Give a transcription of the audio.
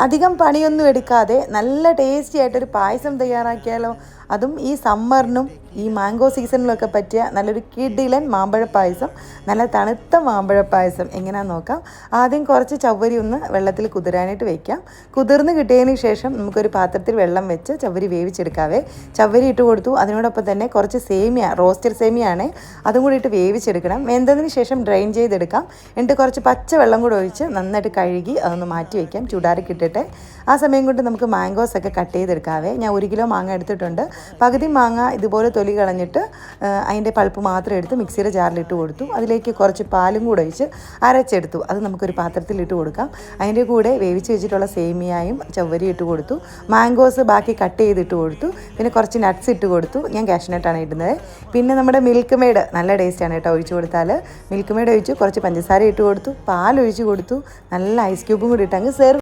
അധികം പണിയൊന്നും എടുക്കാതെ നല്ല ടേസ്റ്റി ആയിട്ടൊരു പായസം തയ്യാറാക്കിയാലോ? അതും ഈ സമ്മറിനും ഈ മാംഗോ സീസണിലൊക്കെ പറ്റിയ നല്ലൊരു കിടിലൻ മാമ്പഴ പായസം നല്ല തണുത്ത മാമ്പഴ പായസം എങ്ങനെയാണെന്ന് നോക്കാം. ആദ്യം കുറച്ച് ചവ്വരി ഒന്ന് വെള്ളത്തിൽ കുതിരാനായിട്ട് വയ്ക്കാം കുതിർന്ന് കിട്ടിയതിന് ശേഷം നമുക്കൊരു പാത്രത്തിൽ വെള്ളം വെച്ച് ചവ്വരി വേവിച്ചെടുക്കാവേ. ചവ്വരി ഇട്ട് കൊടുത്തു. അതിനോടൊപ്പം തന്നെ കുറച്ച് സേമിയ റോസ്റ്റഡ് സേമിയാണ് അതും കൂടി ഇട്ട് വേവിച്ചെടുക്കണം. വെന്തതിന് ശേഷം ഡ്രെയിൻ ചെയ്തെടുക്കാം. എന്നിട്ട് കുറച്ച് പച്ച വെള്ളം കൂടെ ഒഴിച്ച് നന്നായിട്ട് കഴുകി അതൊന്ന് മാറ്റി വയ്ക്കാം ചൂടാറി കിട്ടട്ടെ ആ സമയം കൊണ്ട് നമുക്ക് മാംഗോസ് ഒക്കെ കട്ട് ചെയ്തെടുക്കാവേ. ഞാൻ ഒരു കിലോ മാങ്ങ എടുത്തിട്ടുണ്ട്. പകുതി മാങ്ങ ഇതുപോലെ തൊലി കളഞ്ഞിട്ട് അതിന്റെ പൾപ്പ് മാത്രം എടുത്ത് മിക്സിയുടെ ജാറിലിട്ട് കൊടുത്തു. അതിലേക്ക് കുറച്ച് പാലും കൂടെ ഒഴിച്ച് അരച്ചെടുത്തു. അത് നമുക്കൊരു പാത്രത്തിലിട്ട് കൊടുക്കാം. അതിന്റെ കൂടെ വേവിച്ച് വെച്ചിട്ടുള്ള സേമിയായും ചവ്വരി ഇട്ട് കൊടുത്തു. മാംഗോസ് ബാക്കി കട്ട് ചെയ്തിട്ട് കൊടുത്തു. പിന്നെ കുറച്ച് നട്ട്സ് ഇട്ട് കൊടുത്തു. ഞാൻ കാഷ്നട്ടാണ് ഇടുന്നത്. പിന്നെ നമ്മുടെ മിൽക്ക് മെയ്ഡ് നല്ല ടേസ്റ്റാണ് കേട്ടോ ഒഴിച്ച് കൊടുത്താൽ മിൽക്ക് മെയ്ഡ് ഒഴിച്ച് കുറച്ച് പഞ്ചസാര ഇട്ട് കൊടുത്തു. പാൽ ഒഴിച്ച് കൊടുത്തു. നല്ല ഐസ് ക്യൂബും കൂടി ഇട്ടങ്ങ് സെർവ്